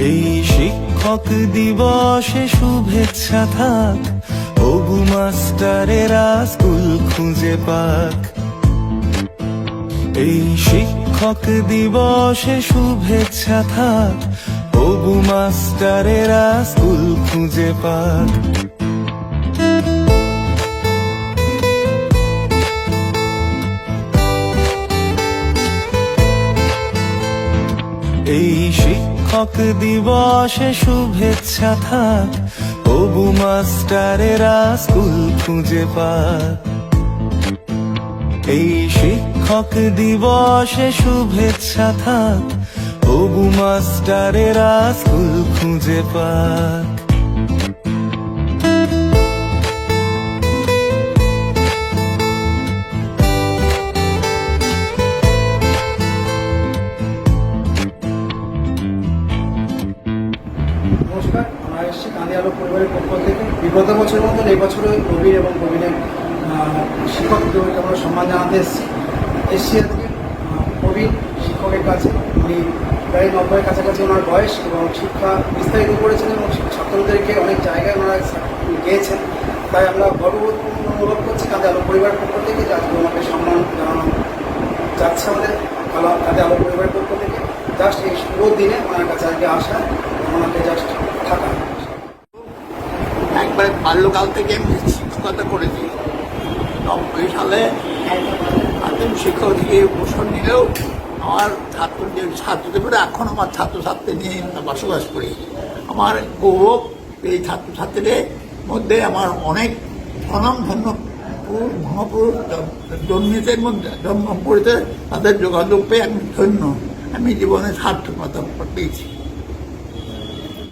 এই শিক্ষক দিবসে শুভেচ্ছা থাক ওগু মাস্টারেরা স্কুল খুঁজে পাক। এই শিক্ষক দিবসে শুভেচ্ছা থাক ওগু মাস্টারেরা স্কুল খুঁজে পাক। এই শিক্ষক দিবসে শুভেচ্ছা থাক ওবু মাস্টারেরা স্কুল খুঁজে পাক। এই শিক্ষক দিবসে শুভেচ্ছা থাক ওবু মাস্টারেরা স্কুল খুঁজে পাক। এসেছি আলো পরিবারের পক্ষ থেকে বিগত বছরের মতন এই বছরও প্রবীর এবং আহ, শিক্ষক আমরা সম্মান জানাতে এসেছি। এসছি আজকে প্রবীণ শিক্ষকের কাছে। উনি প্রায় নব্বইয়ের কাছাকাছি ওনার বয়স এবং শিক্ষা বিস্তারিত করেছেন এবং ছাত্রদেরকে অনেক জায়গায় ওনারা গিয়েছেন। তাই আমরা গর্ববোধ অনুভব করছি কাঁদে আলো পরিবার পক্ষ থেকে যে আজকে ওনাকে সম্মান জানানো যাচ্ছে আমাদের কালো কাঁদে আলো পরিবারের পক্ষ থেকে। জাস্ট এই শুভ দিনে ওনার কাছে আজকে আসা ওনাকে জাস্ট থাকা। বাল্যকাল থেকে আমি শিক্ষকতা করেছি। নব্বই সালে প্রাথমিক শিক্ষক থেকে অবসর নিলেও আমার ছাত্রদের ছাত্রদের মধ্যে এখন আমার ছাত্রছাত্রী নিয়ে আমরা বসবাস করি। আমার গৌরব এই ছাত্রছাত্রীদের মধ্যে আমার অনেক স্বনামধন্য মহাপুরুষ জন্মিতের মধ্যে জন্ম করেছে তাদের যোগাযোগ পেয়ে আমি ধন্য। আমি জীবনে সার্থকতা পেয়েছি।